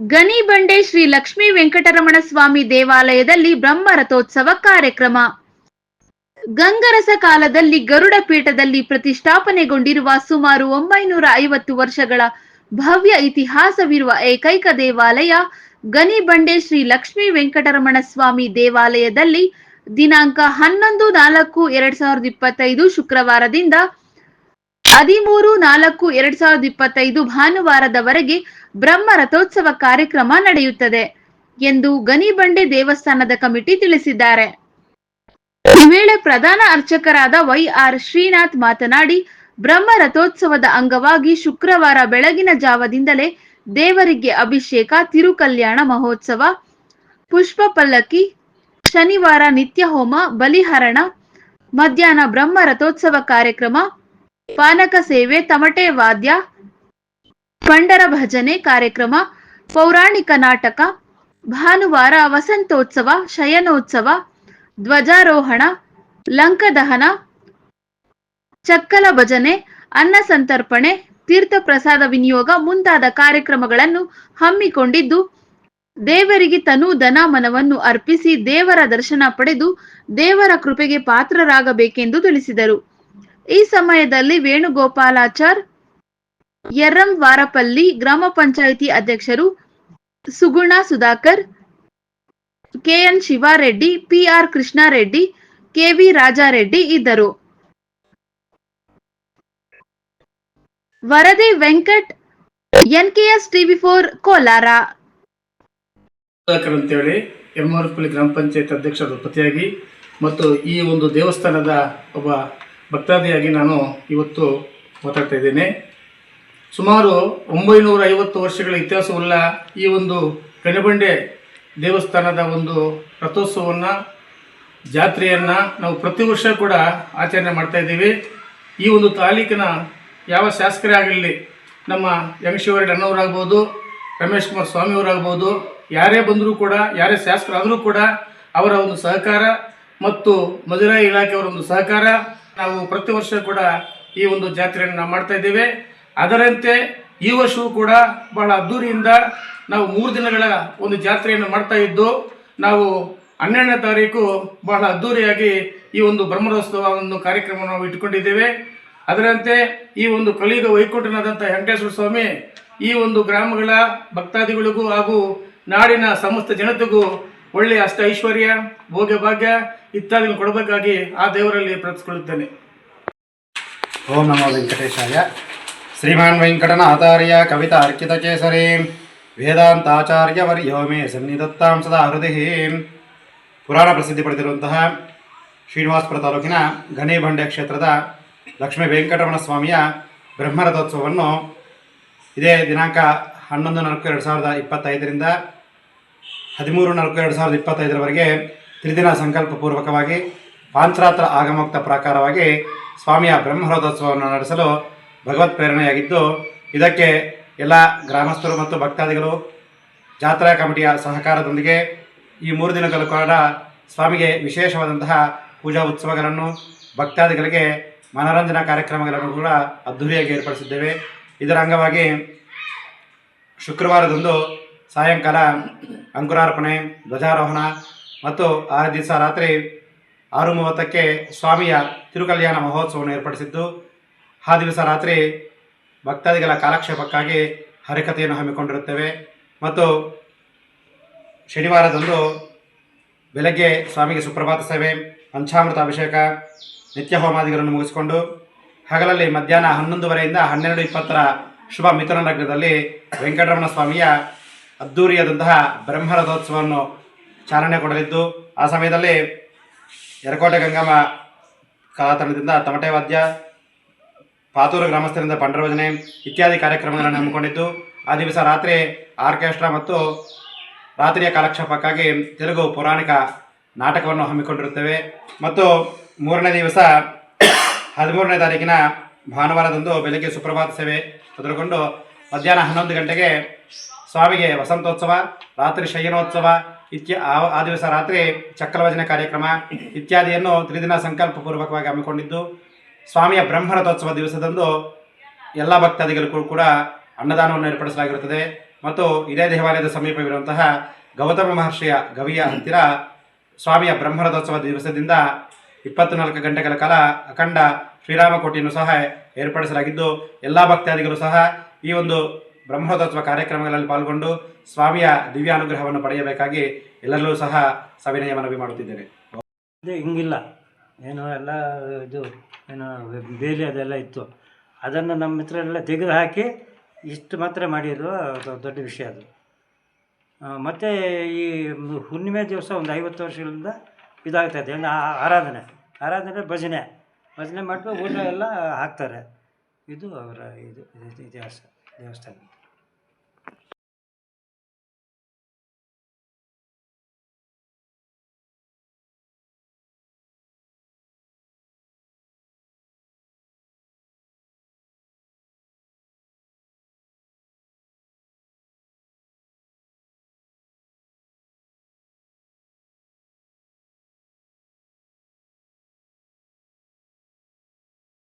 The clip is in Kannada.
ಗನಿಬಂಡೆ ಶ್ರೀ ಲಕ್ಷ್ಮೀ ವೆಂಕಟರಮಣ ಸ್ವಾಮಿ ದೇವಾಲಯದಲ್ಲಿ ಬ್ರಹ್ಮ ರಥೋತ್ಸವ ಕಾರ್ಯಕ್ರಮ. ಗಂಗರಸ ಕಾಲದಲ್ಲಿ ಗರುಡ ಪೀಠದಲ್ಲಿ ಪ್ರತಿಷ್ಠಾಪನೆಗೊಂಡಿರುವ ಸುಮಾರು ಒಂಬೈನೂರ ಐವತ್ತು ವರ್ಷಗಳ ಭವ್ಯ ಇತಿಹಾಸವಿರುವ ಏಕೈಕ ದೇವಾಲಯ ಗನಿಬಂಡೆ ಶ್ರೀ ಲಕ್ಷ್ಮೀ ವೆಂಕಟರಮಣ ಸ್ವಾಮಿ ದೇವಾಲಯದಲ್ಲಿ ದಿನಾಂಕ ಹನ್ನೊಂದು ನಾಲ್ಕು ಎರಡ್ ಸಾವಿರದ ಇಪ್ಪತ್ತೈದು ಶುಕ್ರವಾರದಿಂದ ಹದಿಮೂರು, ನಾಲ್ಕು, ಎರಡ್ ಸಾವಿರದ ಇಪ್ಪತ್ತೈದು ಭಾನುವಾರದವರೆಗೆ ಬ್ರಹ್ಮ ರಥೋತ್ಸವ ಕಾರ್ಯಕ್ರಮ ನಡೆಯುತ್ತದೆ ಎಂದು ಗನಿಬಂಡೆ ದೇವಸ್ಥಾನದ ಕಮಿಟಿ ತಿಳಿಸಿದ್ದಾರೆ. ಈ ವೇಳೆ ಪ್ರಧಾನ ಅರ್ಚಕರಾದ ವೈ ಆರ್ ಶ್ರೀನಾಥ್ ಮಾತನಾಡಿ, ಬ್ರಹ್ಮ ರಥೋತ್ಸವದ ಅಂಗವಾಗಿ ಶುಕ್ರವಾರ ಬೆಳಗಿನ ಜಾವದಿಂದಲೇ ದೇವರಿಗೆ ಅಭಿಷೇಕ, ತಿರುಕಲ್ಯಾಣ ಮಹೋತ್ಸವ ಪುಷ್ಪ ಪಲ್ಲಕ್ಕಿ ಶನಿವಾರ ನಿತ್ಯ ಹೋಮ ಬಲಿಹರಣ, ಮಧ್ಯಾಹ್ನ ಬ್ರಹ್ಮ ರಥೋತ್ಸವ ಕಾರ್ಯಕ್ರಮ ಪಾನಕ ಸೇವೆ, ತಮಟೆ ವಾದ್ಯ, ಪಂಡರ ಭಜನೆ ಕಾರ್ಯಕ್ರಮ, ಪೌರಾಣಿಕ ನಾಟಕ, ಭಾನುವಾರ ವಸಂತೋತ್ಸವ, ಶಯನೋತ್ಸವ, ಧ್ವಜಾರೋಹಣ, ಲಂಕದಹನ, ಚಕ್ಕಲ ಭಜನೆ, ಅನ್ನ ಸಂತರ್ಪಣೆ, ತೀರ್ಥ ಪ್ರಸಾದ ವಿನಿಯೋಗ ಮುಂತಾದ ಕಾರ್ಯಕ್ರಮಗಳನ್ನು ಹಮ್ಮಿಕೊಂಡಿದ್ದು, ದೇವರಿಗೆ ತನು ದನ ಮನವನ್ನು ಅರ್ಪಿಸಿ ದೇವರ ದರ್ಶನ ಪಡೆದು ದೇವರ ಕೃಪೆಗೆ ಪಾತ್ರರಾಗಬೇಕೆಂದು ತಿಳಿಸಿದರು. ಈ ಸಮಯದಲ್ಲಿ ವೇಣುಗೋಪಾಲಾಚಾರ್ ಯರಂ ವಾರಪಲ್ಲಿ ಗ್ರಾಮ ಪಂಚಾಯಿತಿ ಅಧ್ಯಕ್ಷರು Suguna Sudhakar, KN Shivareddy, PR Krishnareddy, KV Rajareddy ಇದ್ದರು. ವರದಿ Venkat, NKS TV four Kolar. ಅಂತೇಳಿ ಎಮ್ಮರಪಲ್ಲಿ ಗ್ರಾಮ ಪಂಚಾಯತ್ ಅಧ್ಯಕ್ಷರ ಪತಿಯಾಗಿ ಮತ್ತು ಈ ಒಂದು ದೇವಸ್ಥಾನದ ಒಬ್ಬ ಭಕ್ತಾದಿಯಾಗಿ ನಾನು ಇವತ್ತು ಮಾತಾಡ್ತಾ ಇದ್ದೇನೆ. ಸುಮಾರು ಒಂಬೈನೂರ ಐವತ್ತು ವರ್ಷಗಳ ಇತಿಹಾಸವುಳ್ಳ ಈ ಒಂದು ಕಣಬಂಡೆ ದೇವಸ್ಥಾನದ ಒಂದು ರಥೋತ್ಸವವನ್ನು, ಜಾತ್ರೆಯನ್ನು ನಾವು ಪ್ರತಿ ವರ್ಷ ಕೂಡ ಆಚರಣೆ ಮಾಡ್ತಾ ಇದ್ದೀವಿ. ಈ ಒಂದು ತಾಲೂಕಿನ ಯಾವ ಶಾಸಕರೇ ಆಗಿರಲಿ ನಮ್ಮ ಯಂಗಶಿವರೆಡ್ಡಿ ಅಣ್ಣವರಾಗ್ಬೋದು, ರಮೇಶ್ ಕುಮಾರ್ ಸ್ವಾಮಿಯವರಾಗ್ಬೋದು, ಯಾರೇ ಬಂದರೂ ಕೂಡ, ಯಾರೇ ಶಾಸಕರಾದರೂ ಕೂಡ ಅವರ ಒಂದು ಸಹಕಾರ ಮತ್ತು ಮಧುರಾಯಿ ಇಲಾಖೆಯವರ ಒಂದು ಸಹಕಾರ ನಾವು ಪ್ರತಿ ವರ್ಷ ಕೂಡ ಈ ಒಂದು ಜಾತ್ರೆಯನ್ನು ನಾವು ಮಾಡ್ತಾ ಇದ್ದೇವೆ. ಅದರಂತೆ ಈ ವರ್ಷವೂ ಕೂಡ ಬಹಳ ಅದ್ದೂರಿಯಿಂದ ನಾವು ಮೂರು ದಿನಗಳ ಒಂದು ಜಾತ್ರೆಯನ್ನು ಮಾಡ್ತಾ ಇದ್ದು, ನಾವು ಹನ್ನೆರಡನೇ ತಾರೀಕು ಬಹಳ ಅದ್ದೂರಿಯಾಗಿ ಈ ಒಂದು ಬ್ರಹ್ಮರೋತ್ಸವ ಒಂದು ಕಾರ್ಯಕ್ರಮ ನಾವು ಇಟ್ಟುಕೊಂಡಿದ್ದೇವೆ. ಅದರಂತೆ ಈ ಒಂದು ಕಲಿಯುಗ ವೈಕುಂಠನಾದಂಥ ವೆಂಕಟೇಶ್ವರ ಸ್ವಾಮಿ ಈ ಒಂದು ಗ್ರಾಮಗಳ ಭಕ್ತಾದಿಗಳಿಗೂ ಹಾಗೂ ನಾಡಿನ ಸಮಸ್ತ ಜನತೆಗೂ ಒಳ್ಳೆಯ ಅಷ್ಟ ಐಶ್ವರ್ಯ, ಭೋಗ್ಯ ಭಾಗ್ಯ ಇತ್ಯಾದಿ ಕೊಡಬೇಕಾಗಿ ಆ ದೇವರಲ್ಲಿ ಪ್ರಾರ್ಥಿಸಿಕೊಳ್ಳುತ್ತೇನೆ. ಓಂ ನಮೋ ವೆಂಕಟೇಶಾಯ. ಶ್ರೀಮಾನ್ ವೆಂಕಟನಾಥಾರ್ಯ, ಕವಿತಾ ಅರ್ಕಿತಕೇಸರಿ ವೇದಾಂತಾಚಾರ್ಯ ವರ್ಯೋ ಮೇ ಸನ್ನಿಧತ್ತಾಂ ಹೃದಯ. ಪುರಾಣ ಪ್ರಸಿದ್ಧಿ ಪಡೆದಿರುವಂತಹ ಶ್ರೀನಿವಾಸಪುರ ತಾಲೂಕಿನ ಗಣಿಬಂಡೆ ಕ್ಷೇತ್ರದ ಲಕ್ಷ್ಮೀ ವೆಂಕಟರಮಣ ಸ್ವಾಮಿಯ ಬ್ರಹ್ಮರಥೋತ್ಸವವನ್ನು ಇದೇ ದಿನಾಂಕ ಹನ್ನೊಂದು ನಾಲ್ಕು ಎರಡು ಸಾವಿರದ ಇಪ್ಪತ್ತೈದರಿಂದ ಹದಿಮೂರು ನಾಲ್ಕು ಎರಡು ಸಾವಿರದ ಇಪ್ಪತ್ತೈದರವರೆಗೆ ತ್ರಿದಿನ ಸಂಕಲ್ಪಪೂರ್ವಕವಾಗಿ ಪಾಂಚರಾತ್ರ ಆಗಮೋಕ್ತ ಪ್ರಕಾರವಾಗಿ ಸ್ವಾಮಿಯ ಬ್ರಹ್ಮರಥೋತ್ಸವವನ್ನು ನಡೆಸಲು ಭಗವತ್ ಪ್ರೇರಣೆಯಾಗಿದ್ದು, ಇದಕ್ಕೆ ಎಲ್ಲ ಗ್ರಾಮಸ್ಥರು ಮತ್ತು ಭಕ್ತಾದಿಗಳು, ಜಾತ್ರಾ ಕಮಿಟಿಯ ಸಹಕಾರದೊಂದಿಗೆ ಈ ಮೂರು ದಿನಗಳ ಕಾಲ ಸ್ವಾಮಿಗೆ ವಿಶೇಷವಾದಂತಹ ಪೂಜಾ ಉತ್ಸವಗಳನ್ನು ಭಕ್ತಾದಿಗಳಿಗೆ ಮನೋರಂಜನಾ ಕಾರ್ಯಕ್ರಮಗಳನ್ನು ಕೂಡ ಅದ್ಧೂರಿಯಾಗಿ ಏರ್ಪಡಿಸಿದ್ದೇವೆ. ಇದರ ಅಂಗವಾಗಿ ಶುಕ್ರವಾರದಂದು ಸಾಯಂಕಾಲ ಅಂಕುರಾರ್ಪಣೆ, ಧ್ವಜಾರೋಹಣ ಮತ್ತು ಆ ದಿವಸ ರಾತ್ರಿ ಆರು ಮೂವತ್ತಕ್ಕೆ ಸ್ವಾಮಿಯ ತಿರುಕಲ್ಯಾಣ ಮಹೋತ್ಸವವನ್ನು ಏರ್ಪಡಿಸಿದ್ದು, ಆ ದಿವಸ ರಾತ್ರಿ ಭಕ್ತಾದಿಗಳ ಕಾಲಕ್ಷೇಪಕ್ಕಾಗಿ ಹರಿಕಥೆಯನ್ನು ಹಮ್ಮಿಕೊಂಡಿರುತ್ತೇವೆ ಮತ್ತು ಶನಿವಾರದಂದು ಬೆಳಗ್ಗೆ ಸ್ವಾಮಿಗೆ ಸುಪ್ರಭಾತ ಸೇವೆ, ಪಂಚಾಮೃತ ಅಭಿಷೇಕ, ನಿತ್ಯ ಹೋಮಾದಿಗಳನ್ನು ಮುಗಿಸಿಕೊಂಡು, ಹಗಲಲ್ಲಿ ಮಧ್ಯಾಹ್ನ ಹನ್ನೊಂದುವರೆಯಿಂದ ಹನ್ನೆರಡು ಇಪ್ಪತ್ತರ ಶುಭ ಮಿಥುನ ಲಗ್ನದಲ್ಲಿ ವೆಂಕಟರಮಣ ಸ್ವಾಮಿಯ ಅದ್ಧೂರಿಯಾದಂತಹ ಬ್ರಹ್ಮರಥೋತ್ಸವವನ್ನು ಚಾಲನೆ ಕೊಡಲಿದ್ದು, ಆ ಸಮಯದಲ್ಲಿ ಎರಕೋಟೆ ಗಂಗಮ್ಮ ಕಲಾತಂಡದಿಂದ ತಮಟೆ ವಾದ್ಯ ಪಾತೂರು ಗ್ರಾಮಸ್ಥರಿಂದ ಪಂಡರಭಜನೆ ಇತ್ಯಾದಿ ಕಾರ್ಯಕ್ರಮಗಳನ್ನು ಹಮ್ಮಿಕೊಂಡಿದ್ದು, ಆ ದಿವಸ ರಾತ್ರಿ ಆರ್ಕೆಸ್ಟ್ರಾ ಮತ್ತು ರಾತ್ರಿಯ ಕಾಲಕ್ಷೇಪಕ್ಕಾಗಿ ತೆಲುಗು ಪೌರಾಣಿಕ ನಾಟಕವನ್ನು ಹಮ್ಮಿಕೊಂಡಿರುತ್ತೇವೆ. ಮತ್ತು ಮೂರನೇ ದಿವಸ ಹದಿಮೂರನೇ ತಾರೀಕಿನ ಭಾನುವಾರದಂದು ಬೆಳಗ್ಗೆ ಸುಪ್ರಭಾತ ಸೇವೆ ಮೊದಲುಗೊಂಡು ಮಧ್ಯಾಹ್ನ ಹನ್ನೊಂದು ಗಂಟೆಗೆ ಸ್ವಾಮಿಗೆ ವಸಂತೋತ್ಸವ, ರಾತ್ರಿ ಶಯನೋತ್ಸವ ಇತ್ಯ ಆ- ದಿವಸ ರಾತ್ರಿ ಚಕ್ರವಚನ ಕಾರ್ಯಕ್ರಮ ಇತ್ಯಾದಿಯನ್ನು ತ್ರಿದಿನ ಸಂಕಲ್ಪಪೂರ್ವಕವಾಗಿ ಹಮ್ಮಿಕೊಂಡಿದ್ದು, ಸ್ವಾಮಿಯ ಬ್ರಹ್ಮರಥೋತ್ಸವ ದಿವಸದಂದು ಎಲ್ಲ ಭಕ್ತಾದಿಗಳಿಗೂ ಕೂಡ ಅನ್ನದಾನವನ್ನು ಏರ್ಪಡಿಸಲಾಗಿರುತ್ತದೆ. ಮತ್ತು ಇದೇ ದೇವಾಲಯದ ಸಮೀಪವಿರುವಂತಹ ಗೌತಮ ಮಹರ್ಷಿಯ ಗವಿಯ ಹತ್ತಿರ ಸ್ವಾಮಿಯ ಬ್ರಹ್ಮರಥೋತ್ಸವ ದಿವಸದಿಂದ ಇಪ್ಪತ್ನಾಲ್ಕು ಗಂಟೆಗಳ ಕಾಲ ಅಖಂಡ ಶ್ರೀರಾಮಕೋಟೆಯನ್ನು ಸಹ ಏರ್ಪಡಿಸಲಾಗಿದ್ದು, ಎಲ್ಲ ಭಕ್ತಾದಿಗಳು ಸಹ ಈ ಒಂದು ಬ್ರಹ್ಮರಥೋತ್ಸವ ಕಾರ್ಯಕ್ರಮಗಳಲ್ಲಿ ಪಾಲ್ಗೊಂಡು ಸ್ವಾಮಿಯ ದಿವ್ಯಾನುಗ್ರಹವನ್ನು ಪಡೆಯಬೇಕಾಗಿ ಎಲ್ಲರಲ್ಲೂ ಸಹ ಸವಿನಯ ಮನವಿ ಮಾಡುತ್ತಿದ್ದೇನೆ. ಹಿಂಗಿಲ್ಲ. ಏನು ಎಲ್ಲ ಇದು, ಏನು ಬೇಲಿ ಅದೆಲ್ಲ ಇತ್ತು. ಅದನ್ನು ನಮ್ಮ ಮಿತ್ರರೆಲ್ಲ ತೆಗೆದು ಹಾಕಿ ಇಷ್ಟು ಮಾತ್ರ ಮಾಡಿದ್ರು ಅದು ದೊಡ್ಡ ವಿಷಯ ಅದು. ಮತ್ತು ಈ ಹುಣ್ಣಿಮೆ ದಿವಸ ಒಂದು ಐವತ್ತು ವರ್ಷಗಳಿಂದ ಇದಾಗ್ತಾಯಿದೆ ಏನು ಆರಾಧನೆ. ಆರಾಧನೆ, ಭಜನೆ. ಭಜನೆ ಮಾಡ್ಕೊಂಡು ಊಟ ಎಲ್ಲ ಹಾಕ್ತಾರೆ. ಇದು ಅವರ ಇದು ಇತಿಹಾಸ, ದೇವಸ್ಥಾನ.